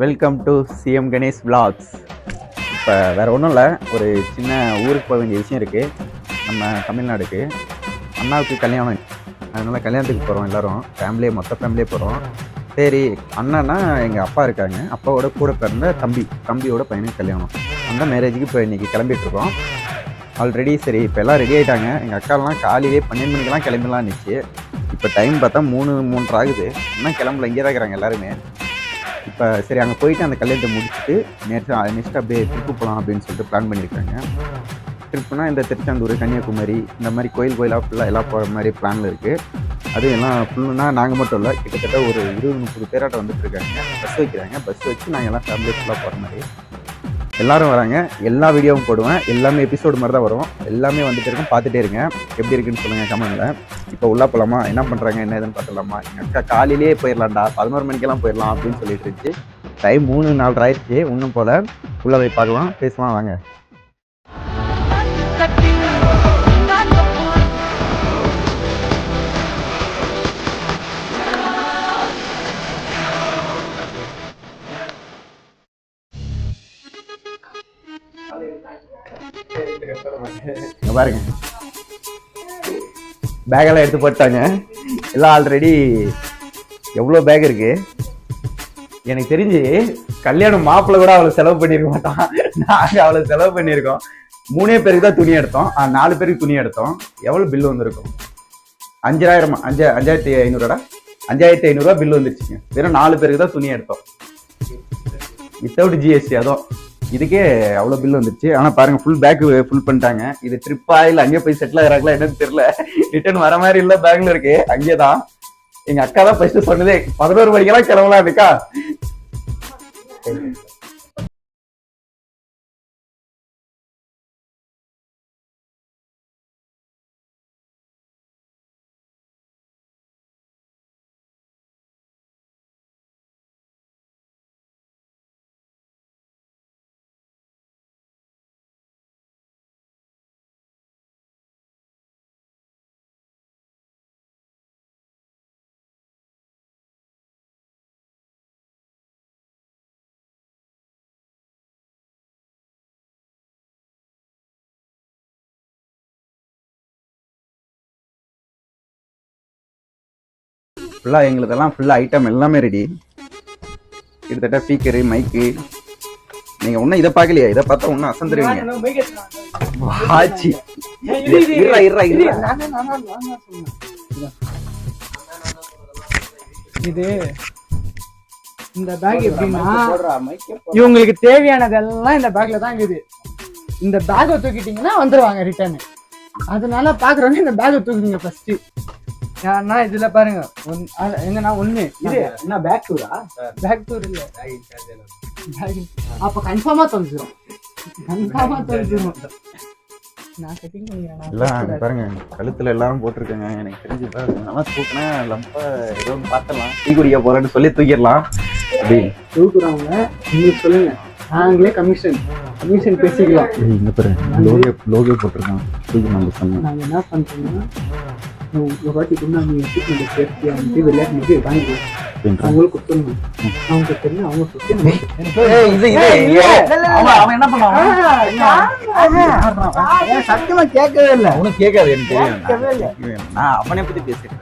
Welcome to CM Ganesh vlogs இப்போ வேறு ஒன்றும் இல்லை ஒரு சின்ன ஊருக்கு போக வேண்டிய விஷயம் இருக்குது நம்ம தமிழ்நாடுக்கு. அண்ணாவுக்கு கல்யாணம். அதனால் கல்யாணத்துக்கு போகிறோம் எல்லோரும். ஃபேமிலியே மொத்த ஃபேமிலியே போகிறோம் சரி அண்ணன்னா எங்கள் அப்பா இருக்காங்க. அப்பாவோட கூட பிறந்த தம்பி. தம்பியோட பையனுக்கு கல்யாணம். அந்த மேரேஜுக்கு இப்போ இன்றைக்கி கிளம்பிட்டுருக்கோம் ஆல்ரெடி சரி இப்போ எல்லாம் ரெடி ஆகிட்டாங்க எங்கள் அக்காலாம் காலையிலே பன்னெண்டு மணிக்கெல்லாம் கிளம்பலாம் இருந்துச்சு இப்போ டைம் பார்த்தா மூணு மூன்றரை ஆகுது. இன்னும் கிளம்பல இங்கே தான் இருக்கிறாங்க எல்லாருமே. இப்போ சரி அங்கே போயிட்டு அந்த கல்யாணத்தை முடிச்சுட்டு நேற்று நெக்ஸ்ட் அப்படியே ட்ரிப்பு போகலாம் அப்படின்னு சொல்லிட்டு பிளான் பண்ணியிருக்காங்க. ட்ரிப்புனா இந்த திருச்செந்தூர் கன்னியாகுமரி இந்த மாதிரி கோயில் கோயிலாக ஃபுல்லாக எல்லாம் போகிற மாதிரி பிளானில் இருக்குது அது எல்லாம் ஃபுல்லுனா நாங்கள் மட்டும் இல்லை கிட்டத்தட்ட ஒரு இருபது முப்பது பேராட்ட வந்துட்டு இருக்காங்க. பஸ் வைக்கிறாங்க. பஸ் வச்சு நாங்கள் எல்லாம் ஃபேமிலி ஃபுல்லாக போகிற மாதிரி. எல்லாரும் வராங்க. எல்லா வீடியோவும் போடுவேன். எல்லாமே எபிசோடு மாதிரி தான் வரும். எல்லாமே வந்துட்டு இருக்கும். பார்த்துட்டே இருங்க. எப்படி இருக்குன்னு சொல்லுங்கள் கமெண்ட்ல இப்போ உள்ளே போகலாமா என்ன பண்ணுறாங்க என்ன ஏதுன்னு பார்த்துலாமா எங்கள் அக்கா காலையிலேயே போயிடலாம்டா பதினோரு மணிக்கெல்லாம் போயிடலாம் அப்படின்னு சொல்லிட்டு இருந்துச்சு. டைம் மூணு நாலு ஆயிடுச்சு. இன்னும் போல். உள்ளே போய் பார்க்கலாம். பேசலாம் வாங்க. பாருங்க. பேக்கெல்லாம் எடுத்து போட்டாங்க. எல்லாம் ஆல்ரெடி எவ்வளோ பேக் இருக்கு? எனக்கு தெரிஞ்சு கல்யாணம் மாப்பிள்ளை கூட அவ்வளோ செலவு பண்ணியிருக்க மாட்டான். நாங்கள் அவ்வளோ செலவு பண்ணியிருக்கோம் மூணே பேருக்கு தான் துணி எடுத்தோம். நாலு பேருக்கு துணி எடுத்தோம். எவ்வளோ பில் வந்திருக்கும்? அஞ்சாயிரம் அஞ்சு அஞ்சாயிரத்தி ஐநூறுடா அஞ்சாயிரத்தி ஐநூறுரூவா பில் வந்துருச்சுங்க. வெறும் நாலு பேருக்கு தான் துணி எடுத்தோம். வித்தவுட் ஜிஎஸ்டி அதுவும். இதுக்கே அவ்வளோ பில் வந்துருச்சு. ஆனால் பாருங்க ஃபுல் பேக் ஃபுல் பண்ணிட்டாங்க. இது ட்ரிப்பா இல்லை அங்கேயே போய் செட்டில் ஆகிறாங்களா என்னன்னு தெரியல. ரிட்டர்ன் வர மாதிரி இல்லை பேங்க்ல இருக்கு. அங்கே தான் எங்க அக்கா தான் ஃபர்ஸ்ட் சொன்னதே பதினோரு மணிக்கெல்லாம் கிளம்பலாம் இருக்கா ஃபுல்லாக எங்களுதெல்லாம் ஃபுல்லாக ஐட்டம் எல்லாமே ரெடி கிட்டத்தட்ட ஸ்பீக்கரு மைக்கு நீங்க ஒன்றும் இதை பார்க்கலையா? இதை பார்த்தா ஒன்றும் அசந்துருவீங்க. வாச்சி. இருறா இருறா இருறா இது இந்த பேக் எப்படின்னா இவங்களுக்கு தேவையானதெல்லாம் இந்த பேக்ல தான் இருக்குது. இந்த பேக்கை தூக்கிட்டீங்கன்னா வந்துருவாங்க ரிட்டர்ன் அதனால பாக்குறவங்க இந்த பேக்கை தூக்குறீங்க ஃபர்ஸ்ட் ஏன்னா இதுல பாருங்க. எங்கன்னா ஒண்ணு. இது என்ன பேக் டூரா பேக் டூர் இல்ல. அப்ப கன்ஃபார்மா தொலைச்சிரும் கன்ஃபார்மா தொலைச்சிரும் நான் எல்லாம் அங்க பாருங்க கழுத்துல எல்லாரும் போட்டிருக்காங்க. எனக்கு தெரிஞ்சு நல்லா தூக்கினா லம்பா ஏதோ ஒன்று பார்த்தலாம் டீ குடிக்க போறேன்னு சொல்லி தூக்கிடலாம். அப்படி. தூக்குறவங்க நீங்க சொல்லுங்க. நாங்களே கமிஷன் கமிஷன் பேசிக்கலாம். இங்க பாருங்க லோகோ லோகோ போட்டிருக்கான். தூக்கி நம்ம சொன்னோம் நாங்க என்ன பண்றோம்னா ஒரு வாட்டி கூட நாங்க எக்யூப்மெண்ட் சேஃப்டியா வந்து விளையாட்டு வாங்கிக்கலாம் அவங்களுக்கு கொடுத்துருந்தோம் அவங்க தெரிஞ்சு அவங்க சுத்தி இது இது அவன் அவன் என்ன சத்தியமா கேட்கவே இல்ல அவனுக்கு கேட்காது எனக்கு தெரியும் நான் நான் அவனை பத்தி பேசுறேன்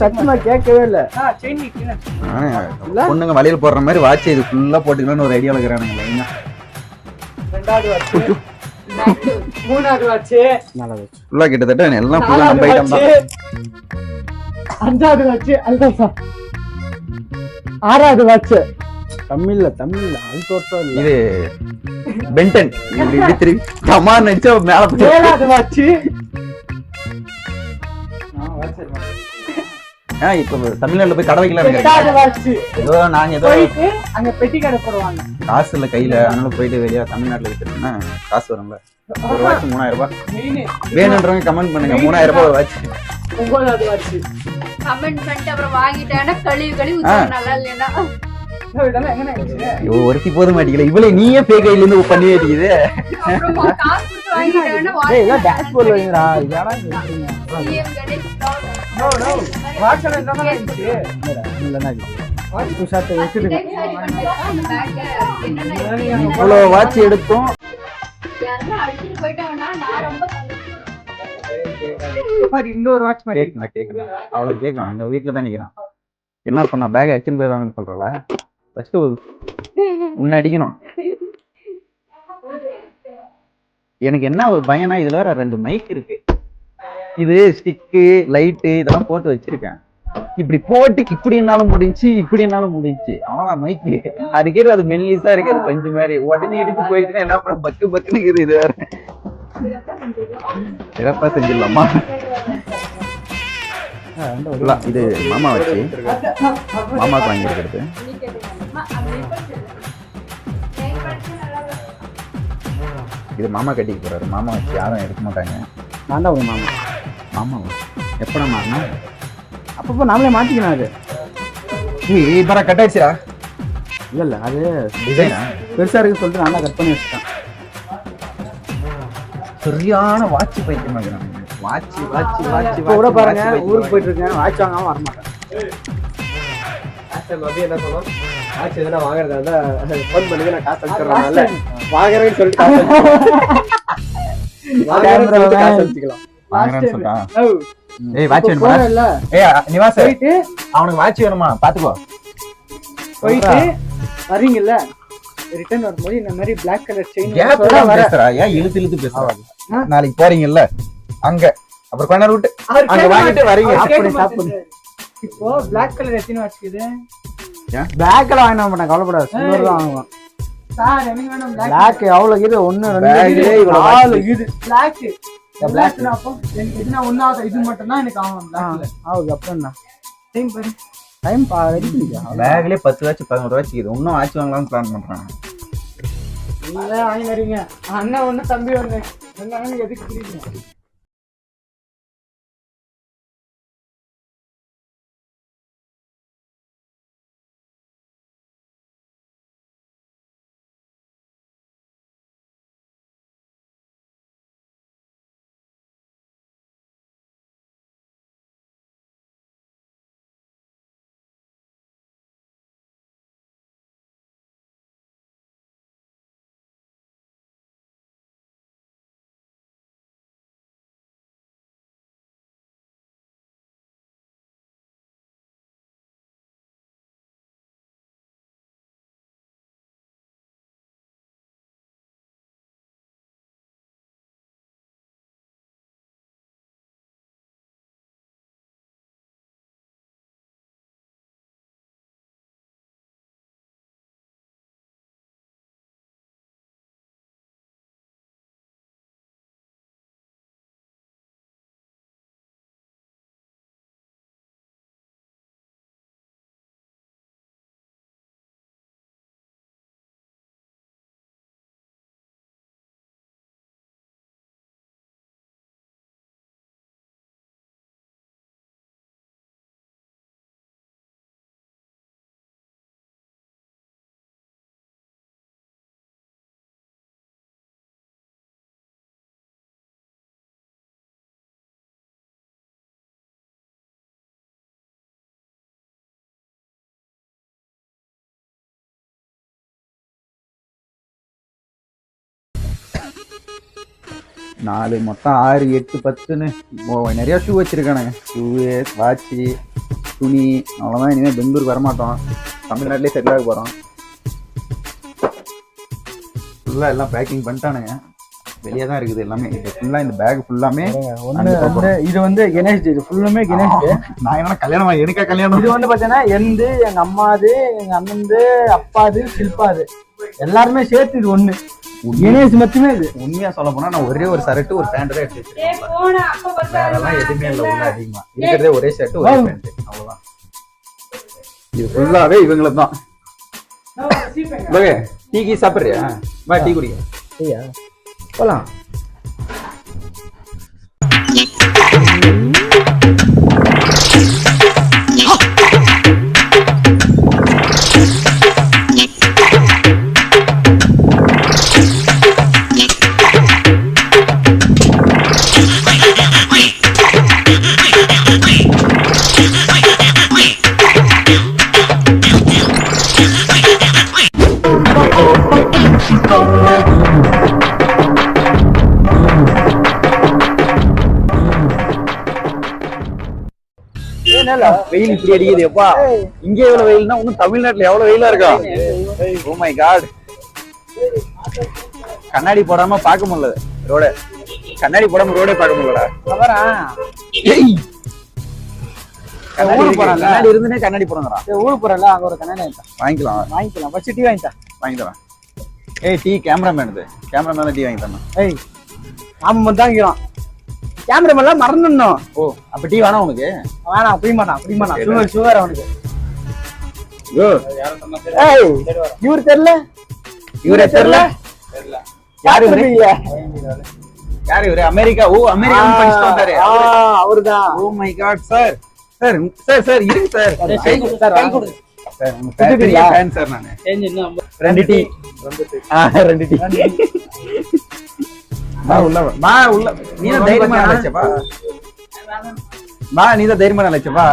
சத்தியமா கேட்கவே இல்ல பொண்ணுங்க வலையில போடுற மாதிரி வாட்ச் இது ஃபுல்லா போட்டுக்கலாம்னு ஒரு ஐடியா இருக்கிறானுங்க ரெண்டாவது மூணாவது வாட்ச் ஃபுல்லா கிட்டத்தட்ட எல்லாம் ஃபுல்லா நம்ம ஐட்டம் தான். அஞ்சாவது வாட்ச் அல்தாசா ஆறாவது வாட்ச் தமிழ்ல தமிழ்ல. அது தோட்டம் இல்ல. இது பென்டன் இப்படி இப்படி திரும்பி அம்மா நினைச்சா மேல போய் ஏழாவது வாட்ச் ஆ, இப்ப தமிழ்நாட்டுல போய் கடை வைக்கலாம் ஏதோ நாங்க ஏதோ போயிட்டு அங்க பெட்டி கடை போடுவாங்க. காசு இல்ல கையில. அதனால போயிட்டு வெளியே தமிழ்நாட்டுல வித்துட்டோம்னா காசு வரும்ல. ஒரு வாட்ச் மூணாயிரம் ரூபாய் வேணுன்றவங்க கமெண்ட் பண்ணுங்க. மூணாயிரம் ரூபாய் வாட்ச் ஒன்பதாவது வாட்ச் கமெண்ட் பண்ணிட்டு அப்புறம் வாங்கிட்டானா கழுவி கழுவி ஊத்துவோம் நல்லா இல்லைன்னா. இதெல்லாம் எங்க ஆயிடுச்சு? ஐயோ ஒருத்தி போத மாட்டேங்கல நீயே பே கையில இருந்து பண்ணி வேண்டியது வாட்ச் எடுத்தோம். யாருன்னா அடிச்சுட்டு போயிட்டாங்கன்னா நான் ரொம்ப மாதிரி இன்னொரு வாட்ச் மாதிரி. கேட்கணும் கேட்கணும் அவ்வளோ கேட்கணும் அந்த வீட்டில் தான் நிற்கிறான் என்ன பண்ண பேக் எடுத்துன்னு போயிடுவாங்கன்னு சொல்கிறல ஃபஸ்ட்டு உன்னை அடிக்கணும். எனக்கு என்ன ஒரு பயனா இதுல வேற ரெண்டு மைக் இருக்கு. இது ஸ்டிக்கு லைட்டு இதெல்லாம் போட்டு வச்சிருக்கேன். இப்படி போட்டு இப்படினாலும் முடிஞ்சு இப்படினாலும் முடிஞ்சு. அவ்வளோதான் மைக்கு அதுக்கே அது மெல்லிஸா இருக்கு அது பஞ்சு மாதிரி உடனே எடுத்து போயிடுச்சுன்னா என்ன பண்ண பக்கு பக்குன்னு இருக்குது இது வேற. சிறப்பா செஞ்சிடலாமா? இது மாமா வச்சு. மாமாவுக்கு வாங்கியிருக்கிறது இது மாமா கட்டிக்க போறாரு. மாமா வச்சு யாரும் எடுக்க மாட்டாங்க. நான் தான் ஒரு மாமா. மாமா எப்படா மாறினா அப்பப்போ நாமளே மாற்றிக்கணும் அது. இப்போ கட் ஆயிடுச்சுடா. இல்லை இல்லை அது டிசைனா பெருசாக இருக்குன்னு சொல்லிட்டு நான் தான் கட் பண்ணி வச்சுட்டேன். சரியான வாட்ச் பைத்தியமா வாட்ச் வாட்ச் வாட்ச் இப்போ கூட பாருங்க ஊருக்கு போயிட்டு இருக்கேன் வாட்ச் வாங்காம வரமாட்டேன். என்ன சொன்னோம் ஆச்சு எதனா வாங்குறதா இருந்தா ஃபோன் பண்ணி நான் காசு அனுப்பிடுறதுனால வாங்குறேன்னு சொல்லிட்டு காசு வாங்குறேன்னு சொல்லிட்டு காசு அனுப்பிச்சுக்கலாம். வாங்குறேன்னு சொல்றான் ஓ, ஏய் வாட்ச் வேணுமா போறேன்ல, ஏய் நிவாஸ் போயிட்டு. அவனுக்கு வாட்ச் வேணுமா? பாத்துக்கோ. போயிட்டு வரீங்கல்ல. ரிட்டர்ன் வரும்போது இந்த மாதிரி பிளாக் கலர் செயின் கேப் பேசுறா. ஏன் இழுத்து இழுத்து பேசுறா? நாளைக்கு போறீங்கல்ல? அங்க. அப்புறம் நேரம் விட்டு அங்க வாங்கிட்டு வரீங்க. அப்படி சாப்பிடு இப்போ பிளாக் கலர் எத்தனை வாங்கின மாட்டேன். கவலைப்படாது. சில்வர் தான் வாங்குவேன். சார் எனக்கு வேணும் பிளாக் பிளாக் எவ்வளோ இது? ரெண்டு நாலு இது? பிளாக். பிளாக் அப்போ எதுனா ஒன்னாவது இது மட்டும் தான் எனக்கு ஆகும் ஆகுது அப்புறம் என்ன டைம் பாரு. Time ready பண்ணிக்கா. பேக்லயே பத்து வாட்ச் பதினோரு வாட்ச் இது இன்னும் வாட்ச் வாங்கலாம்னு பிளான் பண்றாங்க நீங்க வாங்கி வரீங்க அண்ணன் ஒண்ணு தம்பி அண்ணனுக்கு எதுக்கு புரியுது? நாலு மொத்தம் ஆறு எட்டு பத்துன்னு. நிறைய ஷூ வச்சிருக்கானுங்க ஷூவு வாட்சு துணி அவ்வளோதான் இனிமேல் பெங்களூருக்கு வரமாட்டோம். தமிழ்நாட்டிலே செட்டில் ஆக போகிறோம் ஃபுல்லாக எல்லாம் பேக்கிங் பண்ணிட்டானுங்க. வெளியே தான் இருக்குது எல்லாமே. இது ஃபுல்லாக இந்த பேக் ஃபுல்லாமே ஒன்று இது வந்து கணேஷ் இது ஃபுல்லுமே கணேஷ் நான் என்ன கல்யாணமா? எனக்கா கல்யாணம்? இது வந்து பாத்தீங்கன்னா எந்து எங்க அம்மாது எங்க அண்ணன்து அப்பாது சில்பாது. எல்லாருமே சேர்த்து இது ஒண்ணு. கணேஷ் மட்டுமே இது. உண்மையா சொல்ல போனா நான் ஒரே ஒரு சரட்டு ஒரு பேண்ட் தான் எடுத்து வச்சிருக்கேன். எதுவுமே இல்லை உள்ள அதிகமா. இருக்கிறதே ஒரே ஷர்ட் ஒரே பேண்ட் அவ்வளவுதான். இது ஃபுல்லாவே இவங்களுக்கு தான். ஓகே டீ கீ சாப்பிடுறியா? வா டீ குடிக்க. ஐயா போலாம். இப்படி அடிக்குது? எப்பா இங்கே இவ்வளவு வெயில்னா இன்னும் தமிழ்நாட்டுல எவ்வளவு வெயிலா இருக்கும் ஓ மை காட் கண்ணாடி போடாம பார்க்க முடியல. ரோட கண்ணாடி போடாம ரோடே பார்க்க முடியலடா. இருக்கு. போறான்ல? கண்ணாடி இருந்துனே கண்ணாடி போடுங்கடா ஊருக்கு போறல அங்க ஒரு கண்ணாடி வாங்கிக்கலாம். வாங்கிக்கலாம். ஃபர்ஸ்ட் டீ வாங்கிட்டான் வாங்கி தரேன் ஏய் டீ கேமராமேன் இது. கேமராமேன் டீ வாங்கி தரேன் ஏய் நாம மட்டும் தான் கேமரா எல்லாம் மறந்துடணும். ஓ அப்ப டீ வேணாம் உனக்கு? வேணாம் புரிய மாட்டான் புரிய மாட்டான். சுகர் சுகர் அவனுக்கு. இவரு தெரியல? இவரே தெரியல? யாரு யாரு இவரு? அமெரிக்கா ஓ அமெரிக்கன் படிச்சுட்டு வந்தாரு. அவருதான். ஓ my god sir sir sir sir இருங்க சார் பெரிய ஃபேன் நானு. ரெண்டு டீ. ஆ ரெண்டு டீ. வா உள்ள வா. உள்ள. நீ தான் தைரியமா நினைச்சப்பா வா. நீ தான் தைரியமா நினைச்சப்பா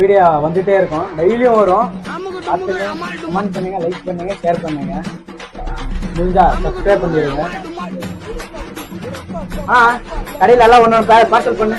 வீடியோ வந்துட்டே இருக்கும். டெய்லியும் வரும். கமெண்ட் பண்ணுங்க லைக் பண்ணுங்க ஷேர் பண்ணுங்க. முடிஞ்சா சப்ஸ்கிரைப் பண்ணிடுங்க. ஆ கடையில் எல்லாம் ஒன்று பார்சல் பண்ணு.